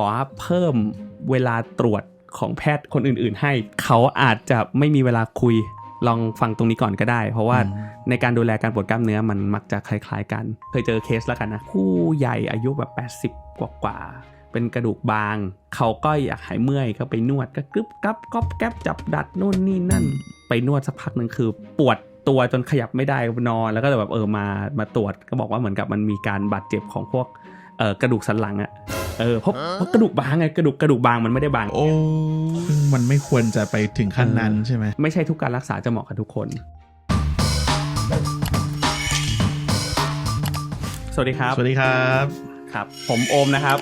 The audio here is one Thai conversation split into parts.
อเพิ่มเวลาตรวจของแพทย์คนอื่น ๆ ให้เขาอาจจะไม่มีเวลาคุยลองฟังตรงนี้ก่อนก็ได้ เพราะว่าอืมในการดูแลการปวดกล้ามเนื้อมันมักจะคล้าย ๆ กัน เคยเจอเคสแล้วกันนะ ผู้ใหญ่อายุแบบ 80 กว่ากว่าๆเป็นกระดูกบาง เขาก็อยากหายเมื่อยก็ไปนวดก็กรึบกับก๊อบแก๊บจับดัดนู่นนี่นั่น ไปนวดสักพักหนึ่งคือปวดตัวจนขยับไม่ได้นอน แล้วก็เลยแบบเออมามาตรวจก็บอกว่าเหมือนกับมันมีการบาดเจ็บของพวกเออกระดูกสันหลังอะ เออเพราะเพราะกระดูกบางไงกระดูกกระดูกบางมันไม่ได้บางโอ้ซึ่งมันไม่ควรจะไปถึงขั้นนั้นเออใช่ไหมไม่ใช่ทุกการรักษาจะเหมาะกับทุกคน สวัสดีครับ สวัสดีครับครับ ผมโอมนะครับ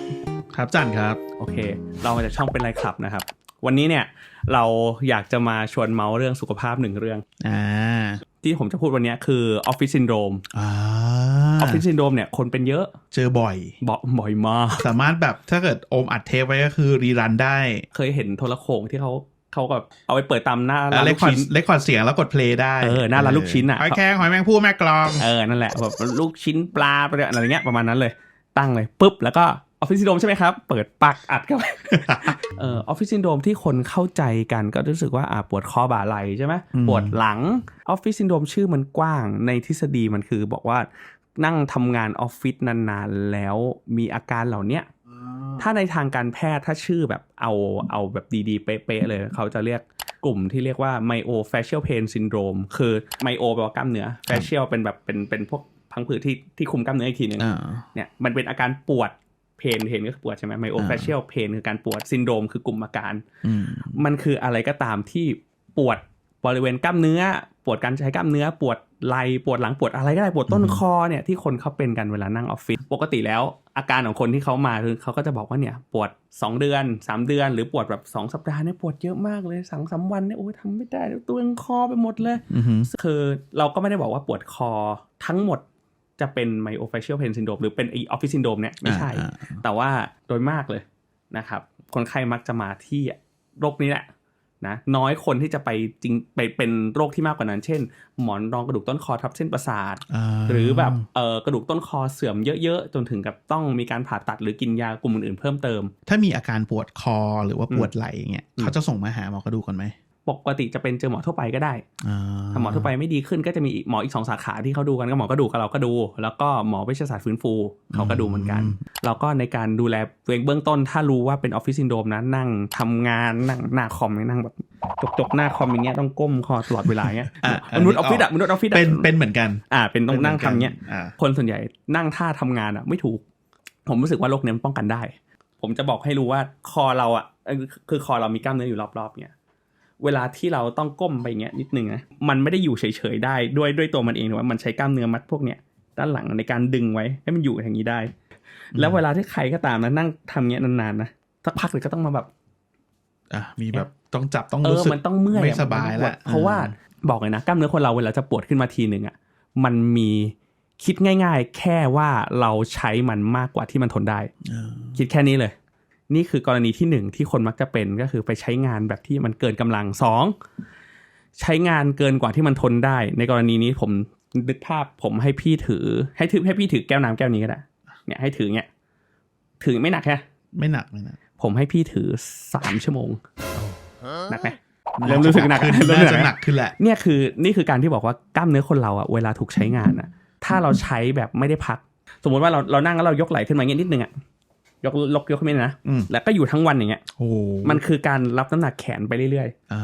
ครับจันครับ โอเค เรามาจากช่องเป็นไรครับนะครับ วันนี้เนี่ยเราอยากจะมาชวนเมาส์เรื่องสุขภาพหนึ่งเรื่องอ่าที่ผมจะพูดวันนี้คือออฟฟิศซินโดรมอ่า ออฟฟิศซินโดรมเนี่ยคนเป็นเยอะ เจอบ่อยบอกบ่อยมาก สามารถแบบถ้าเกิดโอมอัดเทปไว้ก็คือรีรันได้ เคยเห็นโทรโขงที่เขาเขาแบบเอาไปเปิดตามหน้าร้านเลลูคกคอร์ดชิ้นเลคคอร์ดเสียงแล้วกดเพลย์ได้ เออ หน้าร้านลูกชิ้นอะหอยแครงหอยแมงผู้แม่กลอง เออ นั่นแหละแบบลูกชิ้นปลาอะไรเงี้ยประมาณนั้นเลย ตั้งเลยปุ๊บแล้วก็ออฟฟิศซินโดรมใช่ไหมครับ เปิดปักอัดเข้าไปเออออฟฟิศซินโดรมที่คนเข้าใจกันก็รู้สึกว่าอ่าปวดคอบ่าไหล่ใช่ไหมอืมปวดหลังออฟฟิศซินโดรมชื่อมันกว้างในทฤษฎีมันคือบอกว่า นั่งทำงานออฟฟิศนานๆ แล้วมีอาการเหล่าเนี้ยถ้าในทางการแพทย์ถ้าชื่อแบบเอาเอาแบบดีๆ เป๊ะๆเลย เขาจะเรียกกลุ่มที่เรียกว่า myofascial pain syndrome คือ myo แปลว่ากล้ามเนื้อ fascial เป็นแบบเป็นเป็นพวกพังผืดที่ที่คุมกล้ามเนื้ออีกทีหนึ่งอ่าเนี่ยมันเป็นอาการปวดเพนเพนก็คือปวดใช่ไหม myofascial pain คือการปวดซินโดรมคือกลุ่มอาการอืมมันคืออะไรก็ตามที่ปวดบริเวณกล้ามเนื้อ ปวดการใช้กล้ามเนื้อ ปวด ไหล่ปวดหลังปวดอะไรก็ได้ปวดต้นคอเนี่ยที่คนเขาเป็นกันเวลานั่งออฟฟิศปกติแล้ว อาการของคนที่เขามาคือเขาก็จะบอกว่าเนี่ยปวด 2 เดือน 3 เดือน หรือปวดแบบ 2 สัปดาห์เนี่ยปวดเยอะมากเลยสองสามวันเนี่ยโอ้ยทำไม่ได้ตัวเองคอไปหมดเลยอือหือคือเราก็ไม่ได้บอกว่าปวดคอทั้งหมดจะเป็น myofascial pain syndrome หรือเป็น office syndrome เนี่ยไม่ใช่อ่าแต่ว่าโดยมากเลยนะครับ คนไข้มักจะมาที่โรคนี้แหละ นะน้อยคนที่จะไปจริงไปเป็นโรคที่มากกว่านั้น เช่น หมอนรองกระดูกต้นคอทับเส้นประสาทาหรือแบบเออกระดูกต้นคอเสื่อมเยอะๆ จนถึงกับต้องมีการผ่าตัดหรือกินยากลุ่มอื่นๆเพิ่มเติม ถ้ามีอาการปวดคอหรือว่าปวดไหล่อย่างเงี้ยอืมเขาจะส่งมาหาหมอกระดูกก่อนไหม ปกติจะเป็นเจอหมอทั่วไปก็ได้อ่าถ้าหมอทั่วไปไม่ดีขึ้นก็จะมีอีกหมออีกสองสาขาที่เขาดูกันก็หมอกระดูกกับเราก็ดู แล้วก็หมอเวชศาสตร์ฟื้นฟูเขาก็ดูเหมือนกัน แล้วก็ในการดูแลตัวเองเบื้องต้น ถ้ารู้ว่าเป็นออฟฟิศซินโดรมนะนั่งทำงานนั่งหน้าคอมนั่งแบบจกๆหน้าคอมอย่างเงี้ยต้องก้มคอตลอดเวลาเงี้ยอะมนุษย์ออฟฟิศอะมนุษย์ออฟฟิศอะเป็นเป็นเหมือนกัน อ่า เป็นต้องนั่งทำเงี้ยอ่าคนส่วนใหญ่นั่งท่าทำงานอะไม่ถูก ผมรู้สึกว่าโรคเนี้ยมันป้องกันได้ ผมจะบอกให้รู้ว่าคอเราอะเอ่อคือคอเรามีกล้ามเนื้ออยู่รอบๆเงี้ย เวลาที่เราต้องก้มไปเงี้ยนิดนึงนะมันไม่ได้อยู่เฉยๆได้ด้วยด้วยตัวมันเองแต่ว่ามันใช้กล้ามเนื้อมัดพวกเนี้ยด้านหลังในการดึงไว้ให้มันอยู่อย่างนี้ได้ แล้วเวลาที่ใครก็ตามนะนั่งทำเงี้ยนานๆนะสักพักเลยก็ต้องมาแบบอะมีแบบต้องจับต้องเอรู้อสึกมันต้องเมื่อยอะไม่สบายมันต้องปแล้วดเพราะว่าบอกเลยนะกล้ามเนื้อคนเราเวลาจะปวดขึ้นมาทีหนึ่งอะมันมีคิดง่าย ๆ แค่ว่าเราใช้มันมากกว่าที่มันทนได้อ่าคิดแค่นี้เลย นี่คือกรณีที่หนึ่งที่คนมักจะเป็นก็คือไปใช้งานแบบที่มันเกินกำลังสองใช้งานเกินกว่าที่มันทนได้ ในกรณีนี้ผมนึกภาพผมให้พี่ถือ ให้ถือให้พี่ถือแก้วน้ำแก้วนี้ก็ได้เนี่ยให้ถือเนี่ยถือไม่หนักแค่ไม่หนักไม่หนักผมให้พี่ถือสามชั่วโมงหนักไหมเริ่มรู้สึกหนักขึ้นเริ่มรู้สึน่ากหนักจะหนักขึ้นแหละเนี่ยคือนี่คือการที่บอกว่ากล้ามเนื้อคนเราอะเวลาถูกใช้งานอะถ้าเราใช้แบบไม่ได้พัก สมมุติว่าเราเรานั่งแล้วเรายกไหล่ขึ้นมาอย่างเงี้ยนิดนึงอะ ยกยกยกขึ้นมานะอืมแล้วก็อยู่ทั้งวันอย่างเงี้ยโอ้โหมันคือการรับน้ำหนักแขนไปเรื่อยอ่า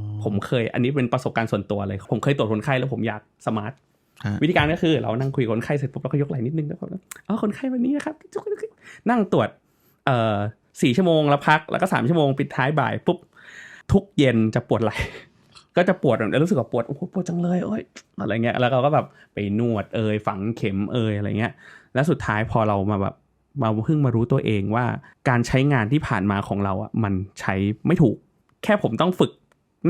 ๆผมเคย อันนี้เป็นประสบการณ์ส่วนตัวเลย ผมเคยตรวจคนไข้แล้วผมอยากสมาร์ทฮะวิธีการก็คือเรานั่งคุยกับคนไข้เสร็จปุ๊บเราก็ยกไหล่นิดนึงแล้วก็อ๋อคนไข้วันนี้นะครับนั่งตรวจเอ่อสี่ชั่วโมงแล้วพักแล้วก็สามชั่วโมงปิดท้ายบ่ายปุ๊บทุกเย็นจะปวดไหล่ก็จะปวดแล้วรู้สึกว่าปวดโอ้โหปวดจังเลยโอ้ยอะไรเงี้ยแล้วเราก็แบบไปนวดเอยฝังเข็มเอยอะไรเงี้ย แล้วสุดท้ายพอเรามาแบบ มาเพิ่งมารู้ตัวเองว่าการใช้งานที่ผ่านมาของเราอะมันใช้ไม่ถูก แค่ผมต้องฝึก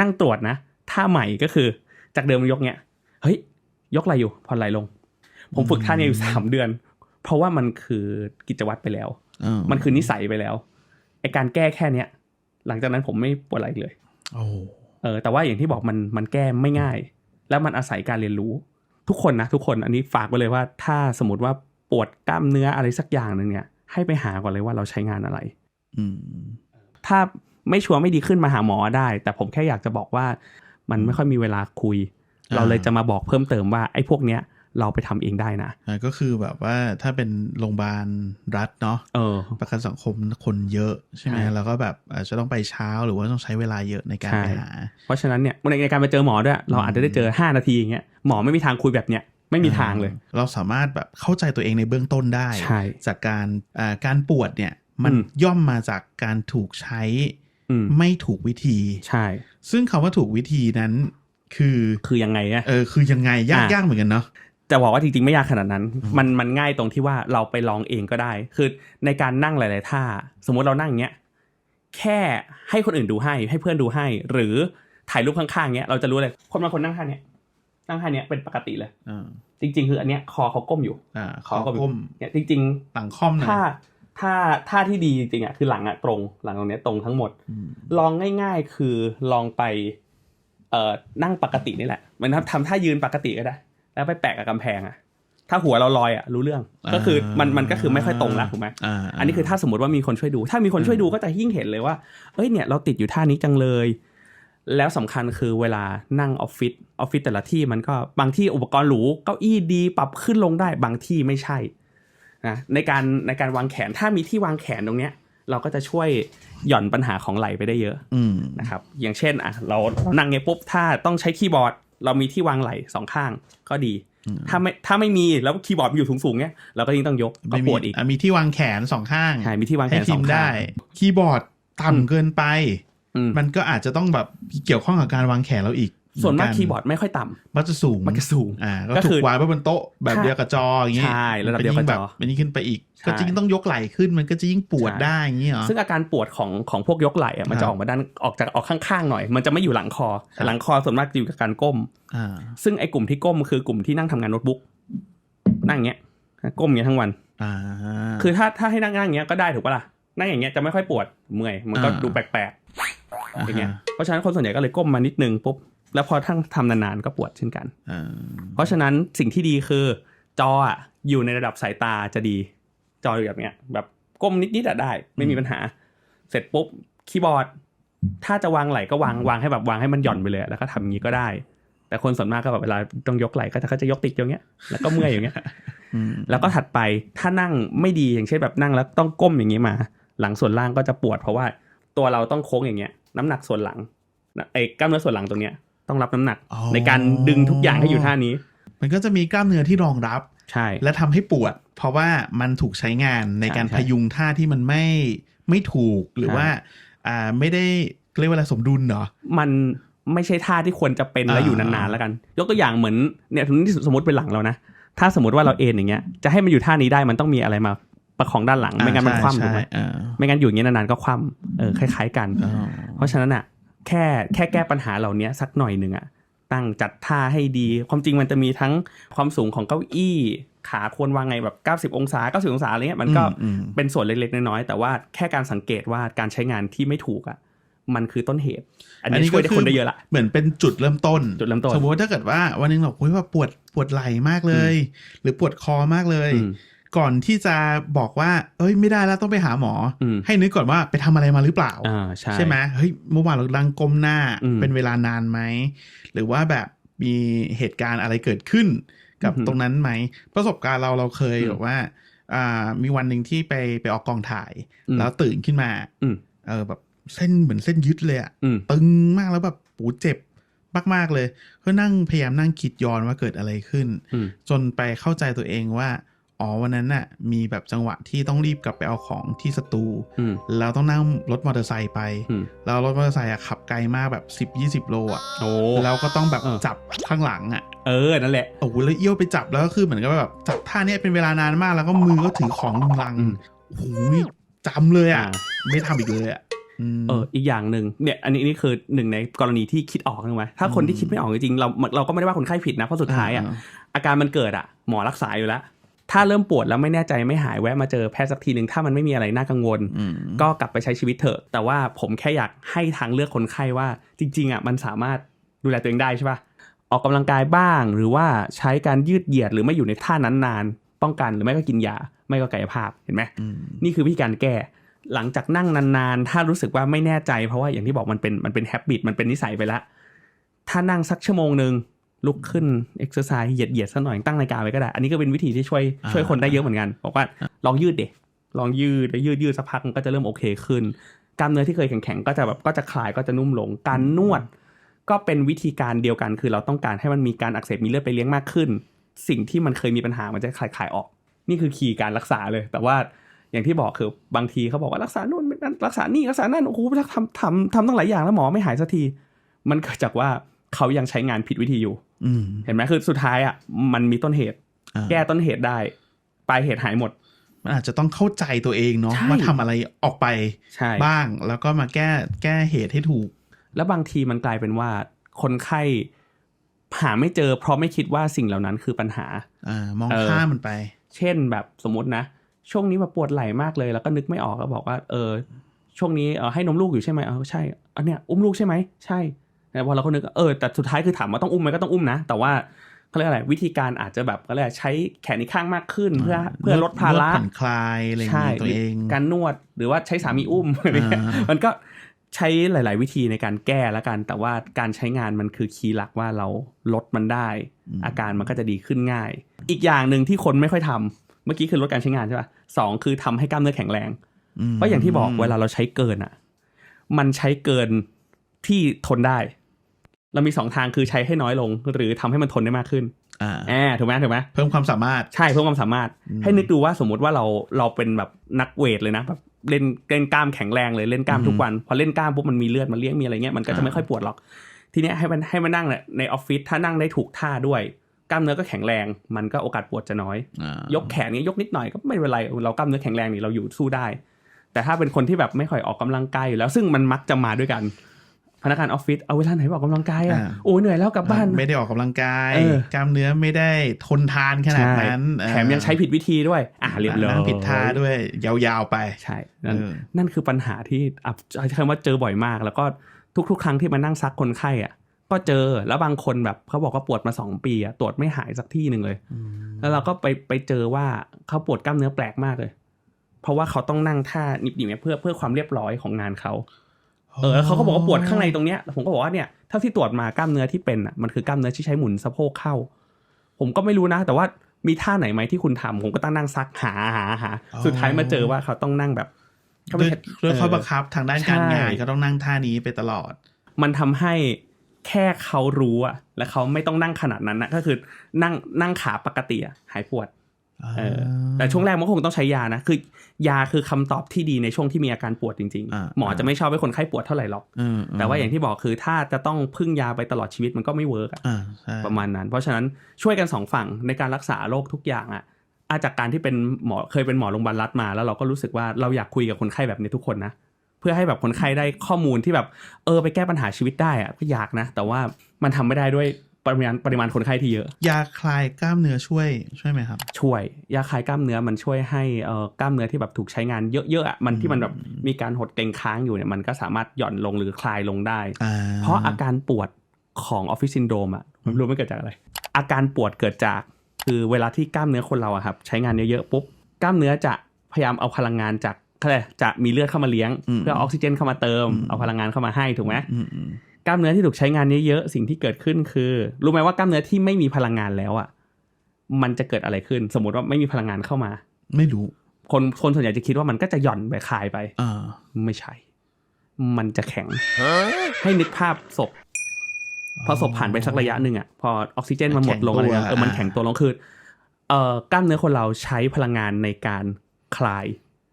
นั่งตรวจนะท่าใหม่ก็คือจากเดิมยกเนี้ยเฮ้ย ยกไหลอยู่ผ่อนไหลลง ผมฝึกท่าเนี้ยอยู่สามเดือน เพราะว่ามันคือกิจวัตรไปแล้วอ่ามันคือนิสัยไปแล้วไอการแก้แค่เนี้ย หลังจากนั้นผมไม่ปวดไหล่อีกเลยโอ้เออ แต่ว่าอย่างที่บอกมันมันแก้ไม่ง่าย แล้วมันอาศัยการเรียนรู้ ทุกคนนะทุกคนอันนี้ฝากไว้เลยว่า ถ้าสมมติว่า ปวดกล้ามเนื้ออะไรสักอย่างหนึ่งเนี่ย ให้ไปหาก่อนเลยว่าเราใช้งานอะไรอืมถ้าไม่ชัวร์ไม่ดีขึ้นมาหาหมอได้ แต่ผมแค่อยากจะบอกว่า มันไม่ค่อยมีเวลาคุยอ่าเราเลยจะมาบอกเพิ่มเติมว่าไอ้พวกเนี้ยเราไปทำเองได้นะอ่าก็คือแบบว่าถ้าเป็นโรงพยาบาลรัฐเนาะเออประกันสังคมคนเยอะใช่ไหมใช่แล้วก็แบบอาจจะต้องไปเช้าหรือว่าต้องใช้เวลาเยอะในการใช่ไปหา เพราะฉะนั้นเนี่ยในในการไปเจอหมอด้วย เราอาจจะได้เจอ 5 นาทีอย่างเงี้ยหมอไม่มีทางคุยแบบเนี้ย ไม่มีทางเลย เราสามารถแบบเข้าใจตัวเองในเบื้องต้นได้ใช่จากการอ่าการปวดเนี่ยมันอืมย่อมมาจากการถูกใช้อืมไม่ถูกวิธีใช่ ซึ่งคำว่าถูกวิธีนั้นคือคือยังไงอะเออคือยังไงยากอะยากเหมือนกันเนาะจะบอกว่าจริงๆ ไม่ยากขนาดนั้น มันมันง่ายตรงที่ว่าเราไปลองเองก็ได้ คือในการนั่งหลาย ๆ ท่า สมมุติเรานั่งอย่างเงี้ยแค่ให้คนอื่นดูให้ให้เพื่อนดูให้ หรือถ่ายรูปข้างๆเงี้ยเราจะรู้เลยคนบางคนนั่งท่าเนี้ย นั่งท่าเนี้ยเป็นปกติเลยอ่าจริง ๆ คืออันเนี้ยคอเขาก้มอยู่อ่าขอเขาก้มก้มเนี่ยจริงหลังค่อมหๆน่อยท่าท่าท่าที่ดีจริงๆอะคือหลังอะตรงหลังตรงเนี้ยตรงทั้งหมดอืมลองง่าย ๆ คือลองไปเอ่อนั่งปกตินี่แหละมันทำทำท่ายืนปกติก็ได้ แล้วไปแปะกับกำแพงอะถ้าหัวเราลอยอะรู้เรื่อง ก็คือมันมันก็คือไม่ค่อยตรงแล้วถูกไหมอ่าอันนี้คือถ้าสมมติว่ามีคนช่วยดู ถ้ามีคนช่วยดูก็จะยิ่งเห็นเลยว่าเอ้ยเนี่ยเราติดอยู่ท่านี้จังเลย แล้วสำคัญคือเวลานั่งออฟฟิศออฟฟิศแต่ละที่มันก็บางที่อุปกรณ์หรูเก้าอี้ดีปรับขึ้นลงได้บางที่ไม่ใช่นะในการในการวางแขนถ้ามีที่วางแขนตรงเนี้ย เราก็จะช่วยหย่อนปัญหาของไหลไปได้เยอะอืมนะครับ อย่างเช่นอะเราเรานั่งไงปุ๊บถ้าต้องใช้คีย์บอร์ด เรามีที่วางไหล่สองข้างก็ดี ถ้าไม่ถ้าไม่มีแล้วคีย์บอร์ดมันอยู่สูงๆเนี้ยเราก็ยิ่งต้องยกก็ไม่ปมีวดอีกอะมีที่วางแขนสองข้างใช่มีที่วางแขให้นพิสอมงพ์ข้าได้งคีย์บอร์ดต่ำเกินไปอืม มันก็อาจจะต้องแบบเกี่ยวข้องกับการวางแขนเราอีก ส่วนมากเหคีย์บอร์ดไม่ค่อยต่ำมันจะสูงมันจะสูงอ่าก็ก็คืถูอกวางไว้บนโต๊ะแบบถ้าเดียวกับจออย่างงี้ใช่ระดับเดียวกับจอมันยิ่งแบบมันยิ่งขึ้นไปอีกใช่ก็จริงต้องยกไหล่ขึ้นมันก็จะยิ่งปวดใช่ได้อย่างงี้เหรอซึ่งอาการปวดของของพวกยกไหล่อะมันครัจะบออกมาด้านออกจากออกข้างๆหน่อย มันจะไม่อยู่หลังคอครับหลังคอส่วนมากจะอยู่กับการก้มอ่าซึ่งไอ้กลุ่มที่ก้มคือกลุ่มที่นั่งทำงานโน้ตบุ๊กนั่งอย่างเงี้ยก้มอย่างเงี้ยทั้งวันอ่าคือถ้าถ้าให้นั่งนั่งอย่างเงี้ยก็ได้ถูกปะล่ะนั่งอย่างเงี้ยจะไม่ค่อยปวดเมื่อยมันก็อ่าดูแปลกๆ อย่างเงี้ยฮะเพราะฉะนั้นคนส่วนใหญ่ก็เลยก้มมานิดนึงปุ๊บแล้วพอทั้งทำนานๆก็ปวดเช่นกันอ่าเพราะฉะนั้นสิ่งที่ดีคือ จออะอยู่ในระดับสายตาจะดี จออยู่แบบเนี้ย แบบก้มนิดๆอะได้ ไม่มีปัญหา เสร็จปุ๊บคีย์บอร์ด ถ้าจะวางไหลก็วางวางให้แบบวางให้มันหย่อนไปเลยแล้วก็ทำอย่างนี้ก็ได้ แต่คนส่วนมากก็แบบเวลาต้องยกไหลก็จะเขาจะยกติดอย่างเงี้ย แล้วก็เมื่อยอย่างเงี้ยอืมแล้วก็ถัดไปถ้านั่งไม่ดีอย่างเช่นแบบนั่งแล้วต้องก้มอย่างนี้มา หลังส่วนล่างก็จะปวดเพราะว่าตัวเราต้องโค้งอย่างเงี้ย น้ำหนักส่วนหลังไอ้กล้ามเนื้อส่วนหลังตรงเนี้ยต้องรับน้ำหนักอ๋อในการดึงทุกอย่างให้อยู่ท่านี้ มันก็จะมีกล้ามเนื้อที่รองรับใช่ และทำให้ปวด เพราะว่ามันถูกใช้งานในการใช่พยุงท่าที่มันไม่ไม่ถูกหรือใช่ว่าอ่าไม่ได้เรียกว่าอะไรสมดุลเหรอมันไม่ใช่ท่าที่ควรจะเป็นแล้วอ่าอยู่นานๆแล้วกัน ยกตัวอย่างเหมือนเนี่ยสมมติเป็นหลังเรานะถ้าสมมติว่าเราเอนอย่างเงี้ยจะให้มันอยู่ท่านี้ได้มันต้องมีอะไรมา ประคองด้านหลังไม่งั้นมันคว่ำถูกไหมใช่อ่าไม่งั้นอยู่อย่างเงี้ยนานๆก็คว่ำเออคล้าย ๆ กันอ๋อเพราะฉะนั้นอะแค่แค่แก้ปัญหาเหล่านี้สักหน่อยหนึ่งอะตั้งจัดท่าให้ดี ความจริงมันจะมีทั้งความสูงของเก้าอี้ ขาควรวางไงแบบ 90 องศา 90 องศาอะไรเงี้ยมันก็อืมเป็นส่วนเล็กๆ น้อยๆ แต่ว่าแค่การสังเกตว่าการใช้งานที่ไม่ถูกอะมันคือต้นเหตุ อันนี้ช่วยได้คนได้เยอะละเหมือนเป็นจุดเริ่มต้นจุดเริ่มต้นสมมติว่าถ้าเกิดว่าวันหนึงเราโอ้ยว่าปวดปวดไหล่มากเลย หรือปวดคอมากเลยอืม ก่อนที่จะบอกว่า เอ้ยไม่ได้แล้วต้องไปหาหมออมให้นึกก่อนว่าไปทำอะไรมาหรือเปล่าอ่าใช่ใช่ไหมเฮ้ยเมื่อวานเราดังก้มหน้าอืมเป็นเวลานานไหม หรือว่าแบบมีเหตุการณ์อะไรเกิดขึ้นกับอือหือตรงนั้นไหม ประสบการณ์เราเราเคยอืมแบบว่าอ่ามีวันหนึ่งที่ไปไปออกกองถ่ายอืมแล้วตื่นขึ้นมาอืมเออแบบเส้นเหมือนเส้นยึดเลยอะอืมตึงมากแล้วแบบปูเจ็บมาก ๆ เลยก็นั่งพยายามนั่งคิดย้อนว่าเกิดอะไรขึ้นอืมจนไปเข้าใจตัวเองว่า อ๋อวันนั้นน่ะมีแบบจังหวะที่ต้องรีบกลับไปเอาของที่สตูอืมแล้วต้องนั่งรถมอเตอร์ไซค์ไปอืมแล้วรถมอเตอร์ไซค์อะขับไกลมากแบบสิบยี่สิบโลอะโอ้แล้วก็ต้องแบบเออจับข้างหลังอะเออ นั่นแหละโอ้โหแล้วเอี้ยวไปจับแล้วก็คือเหมือนกับว่าแบบจับท่าเนี้ยเป็นเวลานานมากแล้วก็มือก็ถือของลุงลังอืมโอ้โหจำเลยอะอ่าไม่ทำอีกเลยอะมเอออีกอย่างหนึ่งเนี่ยอันนี้นี่คือหนึ่งในกรณีที่คิดออกใช่ไหมถ้าคนที่คิดไม่ออกจริงๆเราเราก็ไม่ได้ว่าคนไข้ผิดนะเพราะสุดท้ายอะอาการมันเกิดอะหมอรักษาอยู่แล้ว ถ้าเริ่มปวดแล้วไม่แน่ใจไม่หายแวะมาเจอแพทย์สักทีหนึ่งถ้ามันไม่มีอะไรน่ากังวลอืมก็กลับไปใช้ชีวิตเถอะ แต่ว่าผมแค่อยากให้ทางเลือกคนไข้ว่าจริงๆอะมันสามารถดูแลตัวเองได้ใช่ปะออกกำลังกายบ้าง หรือว่าใช้การยืดเหยียดหรือไม่อยู่ในท่านั้นนานป้องกันหรือไม่ก็กินยา ไม่ก็กายภาพเห็นไหมอืมนี่คือวิธีการแก้หลังจากนั่งนานๆ ถ้ารู้สึกว่าไม่แน่ใจเพราะว่าอย่างที่บอกมันเป็นมันเป็นแฮบบิตมันเป็นนิสัยไปแล้ว ถ้านั่งสักชั่วโมงหนึ่ง ลุกขึ้นเอ็กซ์ไซส์เหยียดเหยียดๆสักหน่อยตั้งนาฬิกาไว้ก็ได้ อันนี้ก็เป็นวิธีที่ช่วยอ่าช่วยคนได้เยอะเหมือนกันบอกว่าลองยืดเด็ลองยืดไปยืดยืดสักพักมันก็จะเริ่มโอเคขึ้น กล้ามเนื้อที่เคยแข็งๆก็จะแบบก็จะคลายก็จะนุ่มลงการนวด ก็เป็นวิธีการเดียวกันคือเราต้องการให้มันมีการอักเสบมีเลือดไปเลี้ยงมากขึ้น สิ่งที่มันเคยมีปัญหามันจะคลายคลายๆออก นี่คือคีย์การรักษาเลย แต่ว่าอย่างที่บอกคือบางทีเขาบอกว่ารักษานู่นนั่นรักษานี่รักษานั่นโอ้โหทำทำทำตั้งหลายอย่างแล้วหมอไม่หายสักที มันเกิดจากว่าเขายังใช้งานผิดวิธีอยู่อืม เห็นไหมคือสุดท้ายอะมันมีต้นเหตุอ่าแก้ต้นเหตุได้ปลายเหตุหายหมด มันอาจจะต้องเข้าใจตัวเองเนาะใช่ว่าทำอะไรออกไปใช่บ้าง แล้วก็มาแก้แก้เหตุให้ถูก แล้วบางทีมันกลายเป็นว่าคนไข้หาไม่เจอเพราะไม่คิดว่าสิ่งเหล่านั้นคือปัญหาอ่ามองเออข้ามมันไป เช่นแบบสมมตินะ ช่วงนี้แบบปวดไหล่มากเลย แล้วก็นึกไม่ออกก็บอกว่า เออ ช่วงนี้เออให้นมลูกอยู่ใช่ไหมเออใช่อันเนี้ยอุ้มลูกใช่ไหมใช่ แต่พอเราก็นึกเออแต่สุดท้ายคือถามว่าต้องอุ้มไหมก็ต้องอุ้มนะ แต่ว่าเขาเรียกอะไรวิธีการอาจจะแบบเขาเรียกอะไรใช้แขนอีกข้างมากขึ้น เพื่อเพื่อลดภาระนวผ่อนคลายอะไรอย่างใช่นี้ตัวเองการนวดหรือว่าใช้สามีอุ้มอะไรเงี้ยอ่ามันก็ใช้หลาย ๆ วิธีในการแก้แล้วกัน แต่ว่าการใช้งานมันคือคีย์หลักว่าเราลดมันได้ อาการมันก็จะดีขึ้นง่าย อีกอย่างหนึ่งที่คนไม่ค่อยทำเมื่อกี้คือลดการใช้งานใช่ป่ะสองคือทำให้กล้ามเนื้อแข็งแรงมเพราะอย่างที่บอกเวลาเราใช้เกินอะ มันใช้เกินที่ทนได้ เรามีสองทางคือใช้ให้น้อยลง หรือทำให้มันทนได้มากขึ้นอ่าแอบถูกไหมถูกไหมเพิ่มความสามารถใช่เพิ่มความสามารถอืมให้นึกดูว่าสมมุติว่าเราเราเป็นแบบนักเวทเลยนะแบบเล่นเล่นกล้ามแข็งแรงเลยเล่นกล้ามทุกวัน พอเล่นกล้ามปุ๊บมันมีเลือดมันเลี้ยงมีอะไรเงี้ยมันก็จะไม่ค่อยปวดหรอก ทีเนี้ยให้มันให้มันนั่งเนี่ยในออฟฟิศถ้านั่งได้ถูกท่าด้วยกล้ามเนื้อก็แข็งแรง มันก็โอกาสปวดจะน้อยอ่ายกแขนนี้ยกนิดหน่อยก็ไม่เป็นไรเรากล้ามเนื้อแข็งแรงนี่เราอยู่สู้ได้ แต่ถ้าเป็นคนที่แบบไม่ค่อยออกกำลังกายอยู่แล้วซึ่งมันมักจะมาด้วยกัน พนักงานออฟฟิศเอาเวลาไหนไปออกกำลังกายอะโอ้ยเหนื่อยแล้วกลับบ้าน ไม่ได้ออกกำลังกายเออกล้ามเนื้อไม่ได้ทนทานขนาดนั้นใช่แถมยังใช้ผิดวิธีด้วย อะเรียบร้อยนั่งผิดท่าด้วยยาวๆไปใช่นั่นเออนั่นคือปัญหาที่อะใช้คำว่าเจอบ่อยมาก แล้วก็ทุก ๆ ครั้งที่มานั่งซักคนไข้อะก็เจอแล้วบางคนแบบเขาบอกว่าปวดมาสองปีอะตรวจไม่หายสักที่หนึ่งเลย แล้วเราก็ไปไปเจอว่าเขาปวดกล้ามเนื้อแปลกมากเลย เพราะว่าเขาต้องนั่งท่านิบๆเนี่ยเพื่อเพื่อความเรียบร้อยของงานเขา เออแล้วเขาก็บอกว่าปวดข้างในตรงเนี้ยผมก็บอกว่าเนี่ยเท่าที่ตรวจมากล้ามเนื้อที่เป็นอะมันคือกล้ามเนื้อที่ใช้หมุนสะโพกเข้า ผมก็ไม่รู้นะ แต่ว่ามีท่าไหนไหมที่คุณทำผมก็ต้องนั่งซักหาหาหาอ๋อสุดท้ายมาเจอว่าเขาต้องนั่งแบบเขาด้ไม่วยใช่ด้วยข้อเออบังคับทางด้านการใช่งานก็ต้องนั่งท่านี้ไปตลอด มันทำให้แค่เขารู้อะและเขาไม่ต้องนั่งขนาดนั้นนะก็คือนั่งนั่งขาปกติอะหายปวดเออแต่ช่วงแรกมันก็คงต้องใช้ยานะ คือ ยาคือคำตอบที่ดีในช่วงที่มีอาการปวดจริงอ่าๆหมอจะไม่ชอบให้คนไข้ปวดเท่าไหร่หรอกเออแต่ว่าอย่างที่บอกคือถ้าจะต้องพึ่งยาไปตลอดชีวิตมันก็ไม่เวิร์กอะอ่าใช่ประมาณนั้น เพราะฉะนั้นช่วยกันสองฝั่งในการรักษาโรคทุกอย่างอะอาจากการที่เป็นหมอเคยเป็นหมอโรงพยาบาลรัฐมาแล้วเราก็รู้สึกว่าเราอยากคุยกับคนไข้แบบนี้ทุกคนนะเพื่อให้แบบคนไข้ได้ข้อมูลที่แบบเออไปแก้ปัญหาชีวิตได้อะก็อยากนะ แต่ว่ามันทำไม่ได้ด้วย ปริมาณปริมาณคนไข้ที่เยอะ ยาคลายกล้ามเนื้อช่วยช่วยไหมครับ ช่วย ยาคลายกล้ามเนื้อมันช่วยให้เอ่อกล้ามเนื้อที่แบบถูกใช้งานเยอะๆอะมันที่มันแบบมีการหดเกร็งค้างอยู่เนี่ยมันก็สามารถหย่อนลงหรือคลายลงได้ อ่า เพราะอาการปวดของออฟฟิศซินโดรมอะผมรู้ไม่เกิดจากอะไร อาการปวดเกิดจาก คือเวลาที่กล้ามเนื้อคนเราอะครับ ใช้งานเยอะๆปุ๊บกล้ามเนื้อจะพยายามเอาพลังงานจากเขาเรียกจะมีเลือดเข้ามาเลี้ยงเพื่อออกซิเจนเข้ามาเติม เอาพลังงานเข้ามาให้ถูกไหมอืมอืม กล้ามเนื้อที่ถูกใช้งานเยอะๆสิ่งที่เกิดขึ้นคือ รู้ไหมว่ากล้ามเนื้อที่ไม่มีพลังงานแล้วอะมันจะเกิดอะไรขึ้น สมมติว่าไม่มีพลังงานเข้ามา ไม่รู้ คนคนส่วนใหญ่จะคิดว่ามันก็จะหย่อนไปคลายไปอ่าไม่ใช่ มันจะแข็ง ให้นึกภาพศพพอศพผ่านไปสักระยะหนึ่งอะพอออกซิเจนมันหมดลงอะไรเงี้ยเออมันแข็งตัวลงคือเอ่อกล้ามเนื้อคนเราใช้พลังงานในการคลาย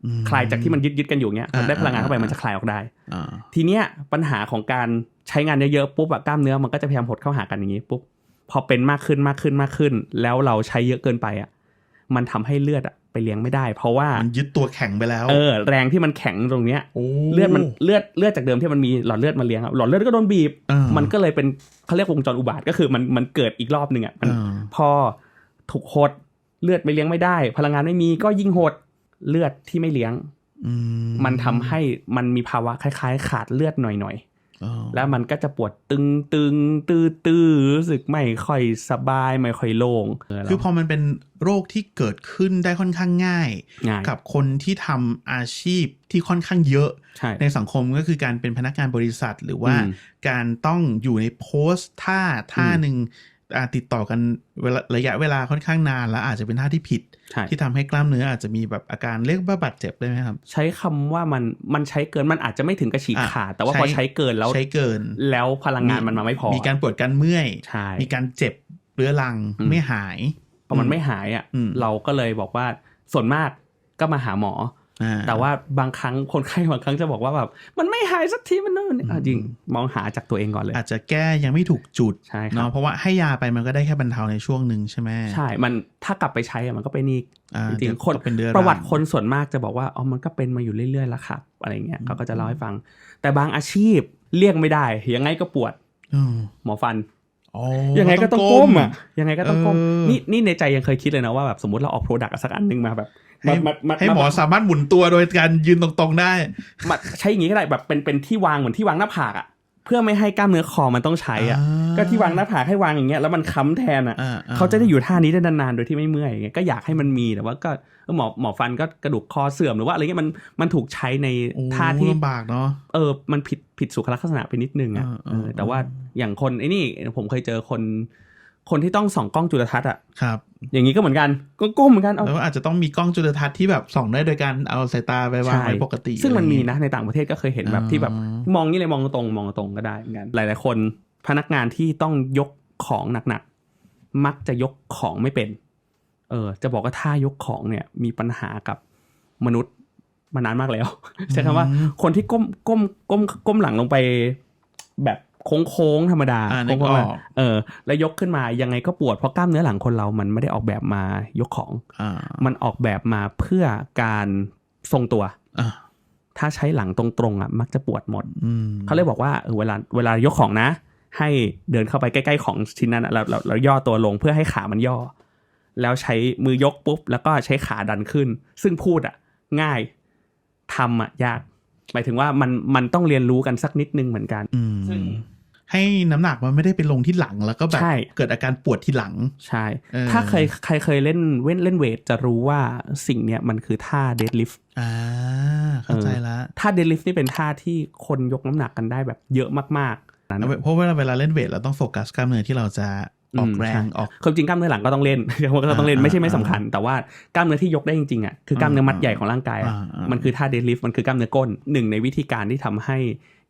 อืมคลายจากที่มันยึดยึดๆกันอยู่เงี้ยมันได้อ่าพลังงานเข้าไปอ่ามัมันจะคลายออกได้อ่าทีเนี้ยปัญหาของการ ใช้งานเยอะๆปุ๊บอะกล้ามเนื้อมันก็จะพยายามหดเข้าหากันอย่างนี้ปุ๊บพอเป็นมากขึ้นมากขึ้นมากขึ้น แล้วเราใช้เยอะเกินไปอะมันทำให้เลือดอะไปเลี้ยงไม่ได้ เพราะว่ามันยึดตัวแข็งไปแล้ว เออ แรงที่มันแข็งตรงเนี้ยโอ้เลือดมันเลือดเลือดจากเดิมที่มันมีหลอดเลือดมาเลี้ยงอะหลอดเลือดก็โดนบีบเออมันก็เลยเป็นเขาเรียกวงจรอุบาทก็คือมันมันเกิดอีกรอบหนึ่งอะมันเออพอถูกหดเลือดไปเลี้ยงไม่ได้ พลังงานไม่มีก็ยิ่งหดเลือดที่ไม่เลี้ยงอืมันทำให้มันมีภาวะคล้าย ๆ ขาดเลือดหน่อยอ๋อ แล้วมันก็จะปวดตึงตึงตื้อตื้อรู้สึกไม่ค่อยสบายไม่ค่อยโล่งเคือพอมันเป็นโรคที่เกิดขึ้นได้ค่อนข้างง่ายง่ายกับคนที่ทำอาชีพที่ค่อนข้างเยอะใช่ในสังคมก็คือการเป็นพนักงานบริษัทหรือว่าอืมการต้องอยู่ในโพสต์ท่าท่าอืมหนึ่งอ่า ติดต่อกันเวลาระยะเวลาค่อนข้างนานแล้วอาจจะเป็นท่าที่ผิดใช่ที่ทำให้กล้ามเนื้ออาจจะมีแบบอาการเรียกว่าบาดเจ็บได้ไหมครับ ใช้คำว่ามันมันใช้เกินมันอาจจะไม่ถึงกับฉีกอะขาดแต่ว่าใช้พอใช้เกินแล้วใช้เกิน แล้วพลังงานมันมาไม่พอ มีการปวดการเมื่อยใช่มีการเจ็บเรื้อรังอืมไม่หายพอมันไม่หายอะอืมเราก็เลยบอกว่าส่วนมากก็มาหาหมออ่ แต่ว่าบางครั้งคนไข้บางครั้งจะบอกว่าแบบมันไม่หายสักทีมันนู่นอะจริงมองหาจากตัวเองก่อนเลย อาจจะแก้ยังไม่ถูกจุดใช่ครัเนาะบเพราะว่าให้ยาไปมันก็ได้แค่บรรเทาในช่วงหนึ่งใช่ไหมใช่ มันถ้ากลับไปใช้อะมันก็เป็นอีกอ่าจริงเดี๋ยวๆคนก็เป็นเรื้อรังประวัติคนส่วนมากจะบอกว่าอ๋อมันก็เป็นมาอยู่เรื่อยๆแล้วครับอะไรเงี้ยเขาก็จะเล่าให้ฟัง แต่บางอาชีพเลี่ยงไม่ได้ยังไงก็ปวดอืมหมอฟันอ๋อยังไงก็ต้องก้มอะยังไงก็ต้องก้มเออนี่นี่ในใจยังเคยคิดเลยนะว่าแบบสมมติเราออกโปรดักต์สักอันหนึ่งมาแบบ ให้มามาให้หมอสามารถหมุนตัวโดยการยืนตรงๆได้มาใช้อย่างงี้ก็ได้แบบเป็นเป็นที่วางเหมือนที่วางหน้าผากอะเพื่อไม่ให้กล้ามเนื้อคอมันต้องใช้อะอ่าก็ที่วางหน้าผากให้วางอย่างเงี้ยแล้วมันค้ำแทนอะอ่อ่เขาจะได้อยู่ท่านี้ได้นานๆโดยที่ไม่เมื่อยอย่างเงี้ยก็อยากให้มันมีแต่ว่าก็เออหมอหมอฟันก็กระดูกคอเสื่อมหรือว่าอะไรเงี้ยมันมันถูกใช้ในโอ้ท่าที่ลำบากเนาะเออมันผิดผิดสุขลักษณะไปนิดนึงอะเออเอเอออแต่ว่าอย่างคนไอ้นี่ผมเคยเจอคน คนที่ต้องส่องกล้องจุลทรรศน์อะครับ อย่างนี้ก็เหมือนกันก็ก้มเหมือนกันเอาแล้วอาจจะต้องมีกล้องจุลทรรศน์ที่แบบส่องได้โดยการเอาสายตาไปวางใช่ไว้ปกติ ซึ่งมันมีอไรนะในต่างประเทศก็เคยเห็นแบบที่แบบอ๋อมองนี่เลยมองตรงมองตรงก็ได้เหมือนกันหลาย ๆ คนพนักงานที่ต้องยกของหนักๆมักจะยกของไม่เป็น เออ จะบอกว่าท่ายกของเนี่ย มีปัญหากับมนุษย์มานานมากแล้ว ใช้คำว่าอืมคนที่ก้มก้มก้มก้มหลังลงไปแบบ โค้งๆธรรมดาอ่านึกโค้งๆอมาอกเออ แล้วยกขึ้นมายังไงก็ปวดเพราะกล้ามเนื้อหลังคนเรามันไม่ได้ออกแบบมายกของอ่ามันออกแบบมาเพื่อการทรงตัวอ่าถ้าใช้หลังตรงๆอะ มักจะปวดหมดอืมเขาเลยบอกว่าเออเวลาเวลายกของนะ ให้เดินเข้าไปใกล้ๆของชิ้นนั้นอะแล้วแล้วแล้วย่อตัวลงเพื่อให้ขามันย่อ แล้วใช้มือยกปุ๊บ แล้วก็ใช้ขาดันขึ้น ซึ่งพูดอะ ง่ายทำอะยากหมายถึงว่ามันมันต้องเรียนรู้กันสักนิดนึงเหมือนกันอืมซึ่ง ให้น้ำหนักมันไม่ได้ไปลงที่หลังแล้วก็แบบใช่เกิดอาการปวดที่หลัง ใช่เออถ้าเคยใครเคยเล่นเว้นเล่นเวทจะรู้ว่าสิ่งเนี้ยมันคือท่าเดดลิฟอ่าเข้าใจละท่าเดดลิฟนี่เป็นท่าที่คนยกน้ำหนักกันได้แบบเยอะมากๆนั้นเพราะเวลาเวลาเล่นเวทเราต้องโฟกัสกล้ามเนื้อที่เราจะ ออกอืมแรงใช่ออกความจริงกล้ามเนื้อหลังก็ต้องเล่นก็ต้องเล่นอ่าไม่ใช่ไม่สำอ่าคัญ แต่ว่ากล้ามเนื้อที่ยกได้จริงๆอะคือกล้ามเนื้อมัดใหญ่ของร่างกายอะอ่าอ่ามัมันคือท่าเดดลิฟมันคือกล้ามเนื้อก้นหนึ่งในวิธีการที่ทำให้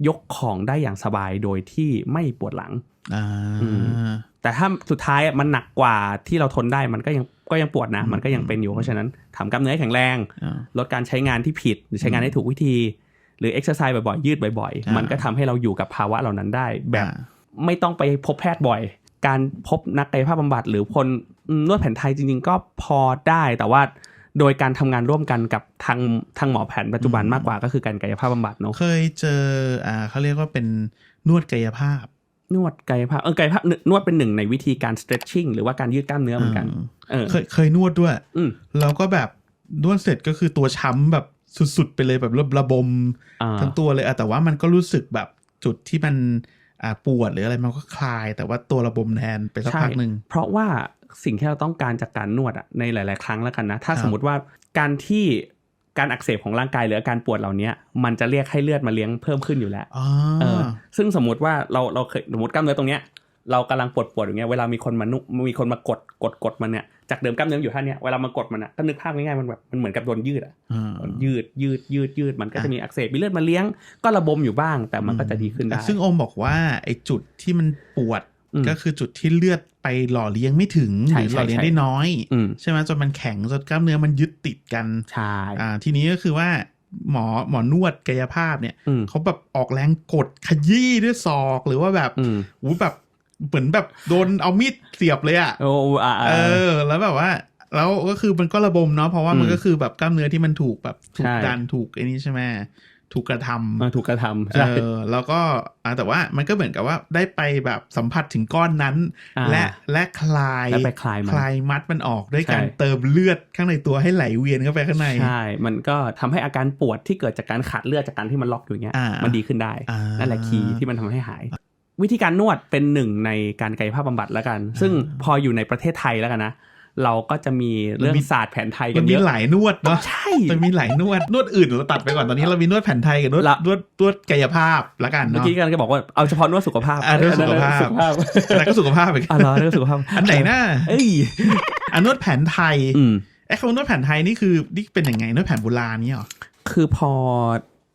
ยกของได้อย่างสบายโดยที่ไม่ปวดหลังอ่าอืมแต่ถ้าสุดท้ายอะมันหนักกว่าที่เราทนได้มันก็ยังก็ยังปวดนะ มันก็ยังเป็นอยู่เพราะฉะนั้นทำกล้ามเนื้อให้แข็งแรงอ่าลดการใช้งานที่ผิดหรือใช้งานให้ถูกวิธี หรือเอ็กซ์ไซส์บ่อยๆยืดบ่อยอ่าๆมันก็ทำให้เราอยู่กับภาวะเหล่านั้นได้แบบอ่าไม่ต้องไปพบแพทย์บ่อย การพบนักกายภาพบำบัด หรือคนอืมนวดแผนไทยจริง ๆ ก็พอได้แต่ว่าโดยการทำงานร่วมกันกับทางทางหมอแผนปัจจุบันมากกว่าก็คือการกายภาพบำบัดเนาะเคยเจออ่าเขาเรียกว่าเป็นนวดกายภาพ นวดกายภาพเออกายภาพนวดเป็นหนึ่งในวิธีการ stretching หรือว่าการยืดกล้ามเนื้อเหมือนกันเออเคยเคยนวดด้วยอืมแล้วก็แบบนวดเสร็จก็คือตัวช้ำแบบสุดๆไปเลยแบบระระบมอ่าทั้งตัวเลยอะแต่ว่ามันก็รู้สึกแบบจุดที่มันอ่า ปวดหรืออะไรมันก็คลาย แต่ว่าตัวระบมแทนไปสักใช่พักหนึ่งเพราะว่าสิ่งที่เราต้องการจากการนวดอะในหลาย ๆ ครั้งแล้วกันนะ ถ้าครับสมมติว่าการที่การอักเสบของร่างกายหรืออาการปวดเหล่านี้มันจะเรียกให้เลือดมาเลี้ยงเพิ่มขึ้นอยู่แล้วอ๋อเออซึ่งสมมติว่าเราเราเคยสมมติกล้ามเนื้อตรงเนี้ย เรากำลังปวดปวดอย่างเงี้ยเวลามีคนมานุมีคนมากดกดกดมันเนี่ยจากเดิมกล้ามเนื้ออยู่ท่าเนี้ยเวลามากดมันอะก็นึกภาพง่ายๆมันแบบมันเหมือนกับโดนยืดอะอ่ายืดยืดยืดยืดมันก็จะมีอักเสบมีเลือดมาเลี้ยงก็ระบมอยู่บ้าง แต่มันก็จะดีขึ้นได้ซึ่งโอมบอกว่าไอ้จุดที่มันปวดอืมก็คือจุดที่เลือดไปหล่อเลี้ยงไม่ถึงใช่หรือหล่อเลี้ยงใช่ได้น้อยอืมใช่ไหมจนมันแข็งจนกล้ามเนื้อมันยึดติดกันใช่อ่าทีนี้ก็คือว่าหมอหมอนวดกายภาพเนี่ยอืมเขาแบบออกแรงกดขยี้ด้วยศอกหรือว่าแบบอืมอู้แบบ เหมือนแบบโดนเอามีดเสียบเลยอะโอ้อ่าเออ แล้วแบบว่า แล้วก็คือมันก็ระบมเนาะเพราะว่ามันอืมก็คือแบบกล้ามเนื้อที่มันถูกแบบถูกใช่ดันถูกไอ้นี่ใช่ไหมถูกกระทำมาถูกกระทำเอใช่อแล้วก็อ่าแต่ว่ามันก็เหมือนกับว่าได้ไปแบบสัมผัสถึงก้อนนั้นอ่าและและคลายแล้วไปคลายมันคลายมัดมันออกด้วยการใช่เติมเลือดข้างในตัวให้ไหลเวียนเข้าไปข้างในใช่ มันก็ทำให้อาการปวดที่เกิดจากการขาดเลือดจากการที่มันล็อกอยู่เงี้ยอ่ามัมันดีขึ้นได้อ่านั่นั่นแหละคีย์ที่มันทำให้หาย วิธีการนวดเป็นหนึ่งในการกายภาพบำบัดแล้วกัน ซึ่งพออยู่ในประเทศไทยแล้วกันนะเราก็จะมีเรื่องศาสตร์แผนไทยกัมันนเยมีอะหลายนวดเนาะใช่มันมีหลายนวดนวดอื่นเราตัดไปก่อนตอนนี้เรามีนวดแผนไทยกับนวดละนวดนวดกายภาพละกันเมื่อเนาะกี้กันก็บอกว่าเอาเฉพาะนวดสุขภาพอ่านวดสุขภาพสุขภาพอันนั้นก็สุขภาพอีกอ๋อเหรอเรื่องสุขภาพอันไหนน่ะเอ้ยอันนวดแผนไทยอืมไอ้คำว่านวดแผนไทยนี่คือนี่เป็นยังไงนวดแผนโบราณนี่หรอคือพอ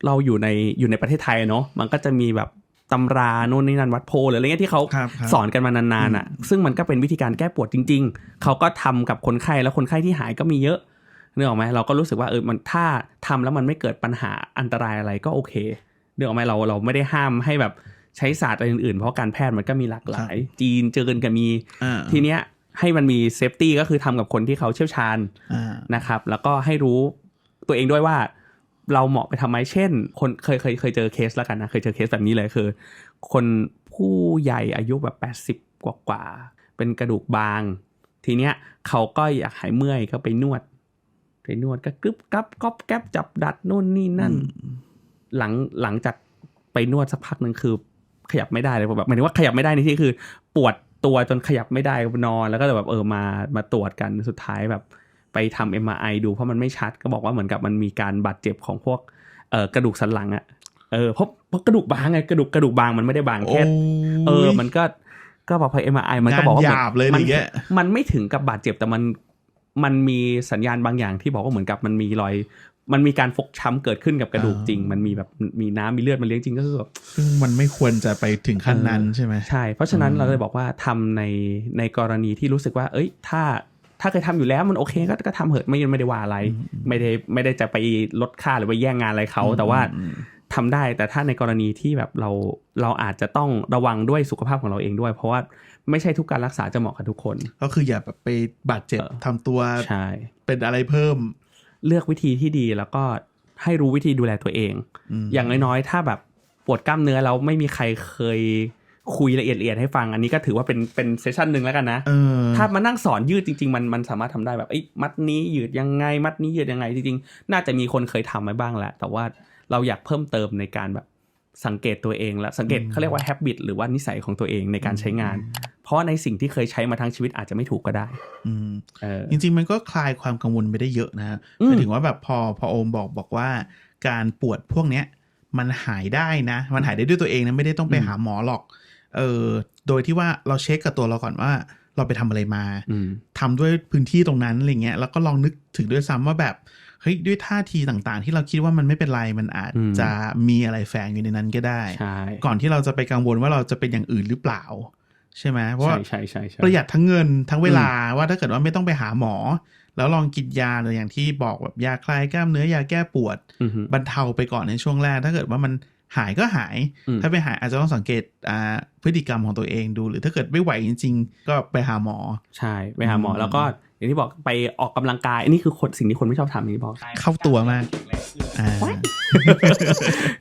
เราอยู่ในอยู่ในประเทศไทยอะเนาะมันก็จะมีแบบ ตำราโน่นนี่นั่นวัดโพหรืออะไรเงี้ยที่เขาครับครับสอนกันมานานๆอะ ซึ่งมันก็เป็นวิธีการแก้ปวดจริง ๆ เขาก็ทำกับคนไข้แล้วคนไข้ที่หายก็มีเยอะนึกออกไหมเราก็รู้สึกว่าเออมันถ้าทำแล้วมันไม่เกิดปัญหาอันตรายอะไรก็โอเคนึกออกไหมเราเราไม่ได้ห้ามให้แบบใช้ศาสตร์อะไรอื่นๆ เพราะการแพทย์มันก็มีหลากหลาย จีนเจอกันกับมีอ่าทีเนี้ยให้มันมีเซฟตี้ก็คือทำกับคนที่เขาเชี่ยวชาญอ่านะครับ แล้วก็ให้รู้ตัวเองด้วยว่า เราเหมาะไปทำไมเช่น คนเคยเคยเคยเจอเคสแล้วกันนะเคยเจอเคสแบบนี้เลยคือ คนผู้ใหญ่อายุแบบแปดสิบ80 กว่ากว่าๆเป็นกระดูกบาง ทีเนี้ยเขาก็อยากหายเมื่อยก็ไปนวด ไปนวดก็กึบกับก๊อบแก๊บจับดัดนู่นนี่นั่น หลังหลังจากไปนวดสักพักหนึ่งคือ ขยับไม่ได้เลยแบบหมายถึงว่าขยับไม่ได้ในที่คือ ปวดตัวจนขยับไม่ได้นอน แล้วก็เลยแบบเออมามาตรวจกันสุดท้ายแบบ ไปทำ MRI ดูเพราะมันไม่ชัดก็บอกว่าเหมือนกับมันมีการบาดเจ็บของพวกเอ่อกระดูกสันหลังอะเออเพราะเพราะกระดูกบางไงกระดูกกระดูกบางมันไม่ได้บางโอ้แค่เออ มันก็ก็บอกพอ MRI มันก็บอกว่าหยาบเลยมัอย่างเงี้ยมันไม่ถึงกับบาดเจ็บแต่มันมันมีสัญญาณบางอย่างที่บอกว่าเหมือนกับมันมีรอย มันมีการฟกช้ำเกิดขึ้นกับกระดูกจริง มันมีแบบมีน้ำมีเลือดมันเลี้ยงจริงก็คือแบบซึ่งมันไม่ควรจะไปถึงขั้นนั้นเออใช่ไหมใช่ เพราะฉะนั้นอืมเราเลยบอกว่าทำในในกรณีที่รู้สึกว่า เอ้ย ถ้า ถ้าเคยทำอยู่แล้วมันโอเคก็ก็ทำเหอะไม่ไม่ได้ว่าอะไร ไม่ได้ไม่ได้จะไปลดค่าหรือไปแย่งงานอะไรเขาแต่ว่าอืมทำได้แต่ถ้าในกรณีที่แบบเราเราอาจจะต้องระวังด้วยสุขภาพของเราเองด้วย เพราะว่าไม่ใช่ทุกการรักษาจะเหมาะกับทุกคน ก็คืออย่าแบบไปบาดเจ็บเออทำตัวใช่เป็นอะไรเพิ่ม เลือกวิธีที่ดีแล้วก็ให้รู้วิธีดูแลตัวเองมอย่างน้อยๆ ถ้าแบบปวดกล้ามเนื้อแล้วไม่มีใครเคย คุยละเอียดๆให้ฟังอันนี้ก็ถือว่าเป็นเป็นเซสชันหนึ่งแล้วกันนะเออถ้ามานั่งสอนยืดจริง ๆ มันมันสามารถทำได้แบบไอ้ยมัดนี้ยืดยังไง มัดนี้ยืดยังไงจริงๆ น่าจะมีคนเคยทำไว้บ้างแหละแต่ว่าเราอยากเพิ่มเติมในการแบบสังเกตตัวเองและสังเกตอืมเขาเรียกว่า habit หรือว่านิสัยของตัวเองในการใช้งาน เพราะในสิ่งที่เคยใช้มาทั้งชีวิตอาจจะไม่ถูกก็ได้ อืมเออจริง ๆ มันก็คลายความกังวลไปได้เยอะนะอืมหมายถึงว่าแบบพอพอโอมบอกบอกว่า การปวดพวกเนี้ยมันหายได้นะ มันหายได้ด้วยตัวเองนะไม่ได้ต้องไปหาหมอหรอก เออโดยที่ว่าเราเช็คกับตัวเราก่อนว่า เราไปทำอะไรมาอืมทำด้วยพื้นที่ตรงนั้นอะไรเงี้ยแล้วก็ลองนึกถึงด้วยซ้ำว่าแบบเฮ้ยด้วยท่าทีต่างๆ ที่เราคิดว่ามันไม่เป็นไรมันอาจอืมจะมีอะไรแฝงอยู่ในนั้นก็ได้ใช่ก่อนที่เราจะไปกังวลว่าเราจะเป็นอย่างอื่นหรือเปล่า ใช่ไหมเพราะใช่ว่าใช่ใช่ใช่ประหยัดทั้งเงินทั้งเวลาว่าถ้าเกิดว่าไม่ต้องไปหาหมอ แล้วลองกินยาเลยอย่างที่บอกแบบยาคลายกล้ามเนื้อยาแก้ปวดอือฮึบรรเทาไปก่อนในช่วงแรก ถ้าเกิดว่ามัน หายก็หายอืมถ้าไม่หายอาจจะต้องสังเกตอ่าพฤติกรรมของตัวเองดู หรือถ้าเกิดไม่ไหวจริง ๆ ก็ไปหาหมอ ใช่ไปหาหมออืมแล้วก็อย่างที่บอกไปออกกำลังกาย อันนี้คือคนสิ่งที่คนไม่ชอบทำอย่างที่บอกเข้าตัวมากอ่า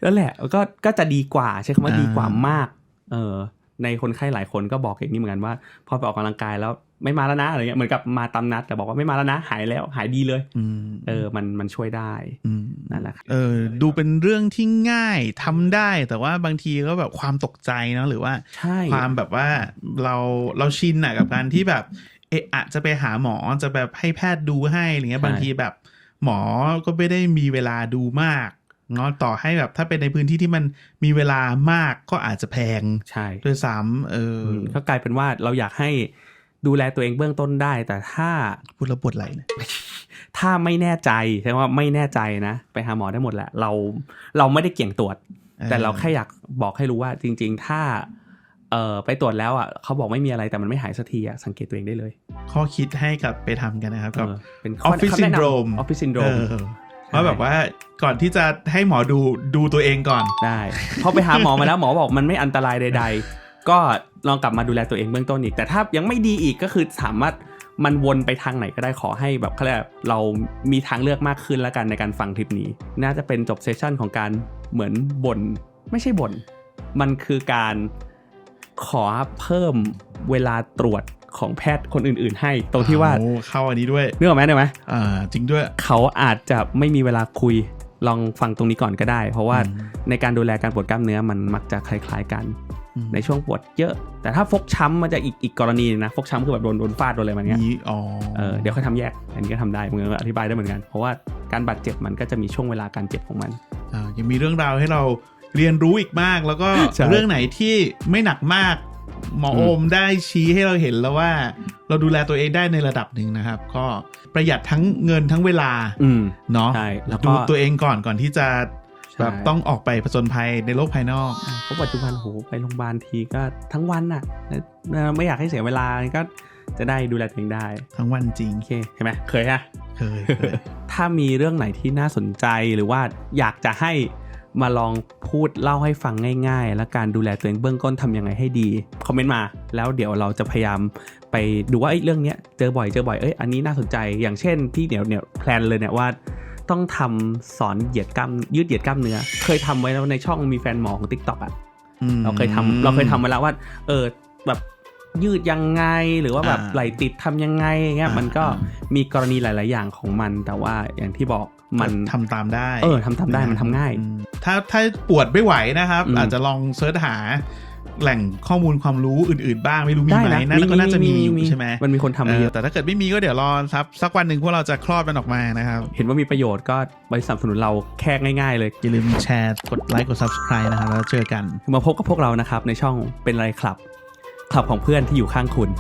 นั่นแหละก็ก็จะดีกว่าใช้คำว่าอ่าดีกว่ามาก เออในคนไข้หลายคนก็บอกอย่างนี้เหมือนกันว่า พอไปออกกำลังกายแล้ว ไม่มาแล้วนะอะไรเงี้ยเหมือนกับมาตามนัดแต่บอกว่าไม่มาแล้วนะหายแล้วหายดีเลยอืมเออมันมันช่วยได้อืมนั่นแหละครับเออดูเป็นเรื่องที่ง่ายทำได้ แต่ว่าบางทีก็แบบความตกใจเนอะหรือว่าใช่ความแบบว่าเราเราชินอะกับการที่แบบเอะอะจะไปหาหมอจะแบบให้แพทย์ดูให้อะไรเงี้ยบางทีแบบ หมอก็ไม่ได้มีเวลาดูมากเนาะต่อให้แบบถ้าเป็นในพื้นที่ที่มันมีเวลามากก็อาจจะแพงใช่ด้วยซ้ำเอออืมก็กลายเป็นว่าเราอยากให้ ดูแลตัวเองเบื้องต้นได้ แต่ถ้าพูดแล้วปวดไหล่เลยถ้าไม่แน่ใจใช่ว่าไม่แน่ใจนะ ไปหาหมอได้หมดแหละ เราเราไม่ได้เกี่ยงตรวจ แต่เราแค่อยากบอกให้รู้ว่าจริง ๆ ถ้าเอ่อไปตรวจแล้วอะเขาบอกไม่มีอะไรแต่มันไม่หายสักทีอะสังเกตตัวเองได้เลย ข้อคิดให้กับไปทำกันนะครับกับเออเป็น Office Syndrome ออฟฟิศซินโดรเอมอว่าแบบว่าก่อนที่จะให้หมอดูดูตัวเองก่อนได้พอไปหาหมอมาแล้วหมอบอกมันไม่อันตรายใด ๆ ก็ลองกลับมาดูแลตัวเองเบื้องต้นอีก แต่ถ้ายังไม่ดีอีกก็คือสามารถมันวนไปทางไหนก็ได้ขอให้แบบเขาเรียกอะไรเรามีทางเลือกมากขึ้นแล้วกันในการฟังคลิปนี้ น่าจะเป็นจบเซสชั่นของการเหมือนบ่นไม่ใช่บ่นมันคือการขอเพิ่มเวลาตรวจของแพทย์คนอื่น ๆ ให้ ตรงที่ว่าโอ้เข้าอันนี้ด้วยนึกออกไหมนึกออกไหมอ่าจริงด้วย เขาอาจจะไม่มีเวลาคุยลองฟังตรงนี้ก่อนก็ได้ เพราะว่าอืมในการดูแลการปวดกล้ามเนื้อมันมักจะคล้าย ๆ กันอืม ในช่วงปวดเยอะ แต่ถ้าฟกช้ำมันจะอีกอีกกรณีหนึ่งนะ ฟกช้ำคือแบบโดนโดนฟาดโดนอะไรแบบเนี้ยมีอ๋อเออเดี๋ยวค่อยทำแยก อันนี้ก็ทำได้มึงก็อธิบายได้เหมือนกัน เพราะว่าการบาดเจ็บมันก็จะมีช่วงเวลาการเจ็บของมันอ่ายังมีเรื่องราวให้เราเรียนรู้อีกมาก แล้วก็ใช่เรื่องไหนที่ไม่หนักมากหมออืมโอมได้ชี้ให้เราเห็นแล้วว่า เราดูแลตัวเองได้ในระดับหนึ่งนะครับ ก็ประหยัดทั้งเงินทั้งเวลาอืมเนาะใช่แล้วก็ดูตัวเองก่อนก่อนที่จะใช่ แบบต้องออกไปผจญภัยในโลกภายนอกเพราะปัจจุบันโหไปโรงพยาบาลทีก็ทั้งวันน่ะเออไม่อยากให้เสียเวลาก็จะได้ดูแลตัวเองได้ ทั้งวันจริงโอเคเห็นไหมเคยฮะเคยเคย ถ้ามีเรื่องไหนที่น่าสนใจหรือว่าอยากจะให้มาลองพูดเล่าให้ฟังง่าย ๆ และการดูแลตัวเองเบื้องต้นทำยังไงให้ดี คอมเมนต์มา แล้วเดี๋ยวเราจะพยายามไปดูว่าเอ้ยเรื่องเนี้ยเจอบ่อยเจอบ่อยเอ้ยอันนี้น่าสนใจอย่างเช่นที่เดี๋ยวเนี่ยแพลนเลยเนี่ยว่า ต้องทำสอนเหยียดกล้ามยืดเหยียดกล้ามเนื้อ เคยทำไว้แล้วในช่องมีแฟนหมอของ t ิ k t o k อะอืมเราเคยทำเราเคยทำไว้แล้วว่า เออแบบยืดยังไงหรือว่าแบบอ่าไหลติดทำยังไงอย่างเงี้ยอ่ามัมันก็อ่มีกรณีหลาย ๆ อย่างของมัน แต่ว่าอย่างที่บอกมันทำตามได้ เออทำตามได้มันทำง่ายอืมถ้าถ้าปวดไม่ไหวนะครับอืมอาจจะลองเสิร์ชหา แหล่งข้อมูลความรู้อื่นๆ บ้างไม่รู้มีไหมได้น่าก็น่าจะมีอยู่ใช่ไหมมันมีคนทำเอมาอเยอะแต่ถ้าเกิดไม่มีก็เดี๋ยวรอครับสักวันหนึ่งพวกเราจะคลอดมันออกมานะครับเห็นว่ามีประโยชน์ก็บริษัทสนุนเราแค่ง่าย ๆ เลยอย่าลืมแชร์กดไลค์กด subscribe นะครับแล้วเจอกันมาพบกับพวกเรานะครับในช่องเป็นไรครับคลับของเพื่อนที่อยู่ข้างคุณ